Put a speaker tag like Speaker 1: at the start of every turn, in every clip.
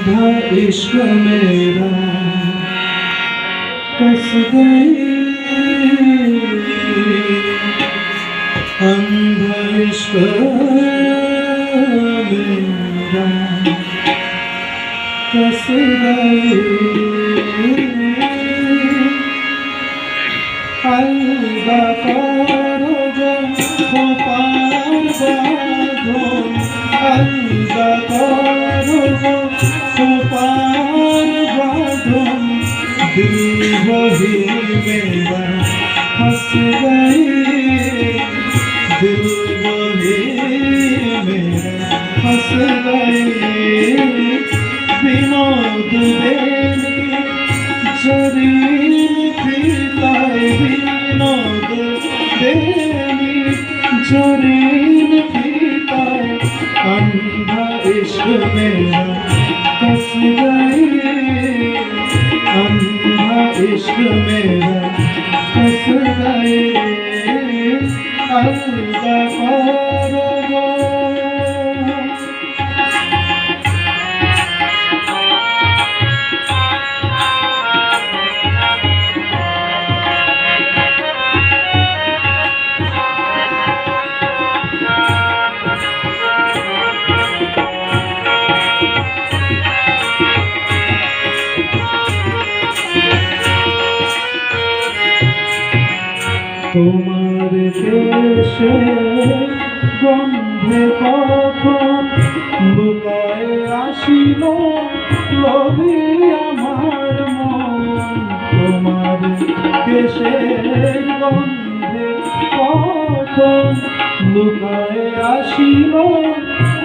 Speaker 1: अंधा इश्क मेरा। कस गई अंधा इश्क मेरा। कस गई अलगा करो जो पार बाधो करो जो। বাঁধন দিলবহির মেরা হস গই দিলবহির মেরা হস গই বিনোদ বেন জরিন পিতাই বিনোদ দেনি জরিন পিতাই অন্ধ ইশ মেরা इश्क मेरा कस गई अलगा তোমার দেশে গন্ধে কখন বুকায় আসিল লবি আমার মন। তোমার দেশে গন্ধে কখন বুকায় আসিল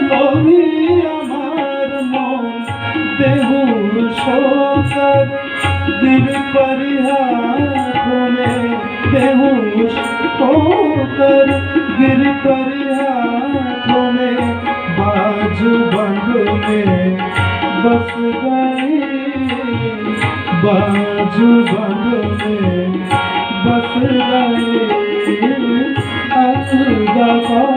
Speaker 1: লবি আমার মন। দেহ সকার দিল পরিহার बेहोश होकर गिर कर हाथों में बाजू बंद में बस गई बाजू बंद में बस गई अलगा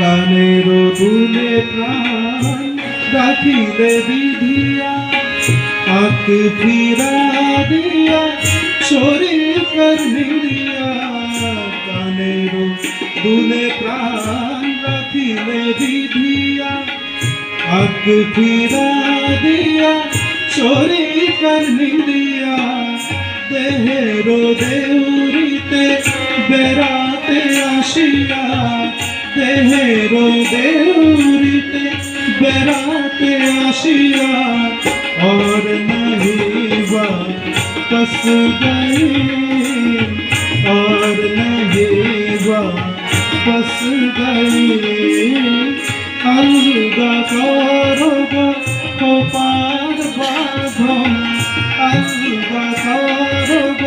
Speaker 1: কানের দুলে প্রাণ রাখিলে বিধিয়া, আক ফিরা দিয়া শরীর কর নিড়িয়া কানের দুলে প্রাণ রাখিলে বিধিয়া, আক ফিরা দিয়া শরীর কর নিড়িয়া দেহের দেউরিতে বেড়াতে আসিয়া রাতে হেরোদেরিতে বেড়াতে আসিয়া, আর নাহি বা কস গই আর নাহি বা কস গই আলগা করব কপার বাঁধন আলগা করব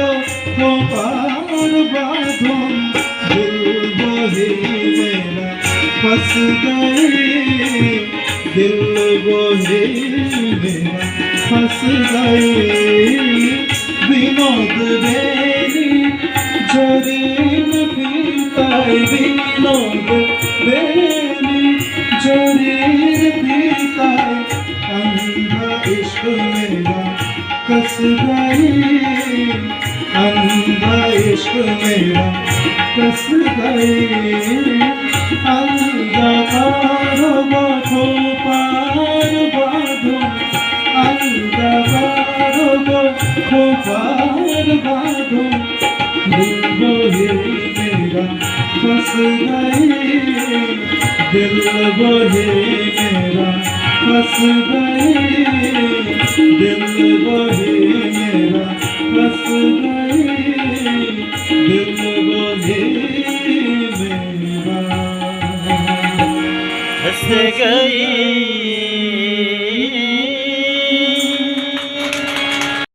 Speaker 1: কপার বাঁধন फंस गई दिल वही मेरा फंस गई विनोद बेनी जरीन पीताय विनोद बेनी जरीन पीताय अंधा इश्क मेरा कस गई अंधा इश्क मेरा कस गई অন্ধকার বধূ পার বধূ অন্ধকার বধূ পার বধূ দিল বহে মেরা ফস গয়ে দিল বহে মেরা से गई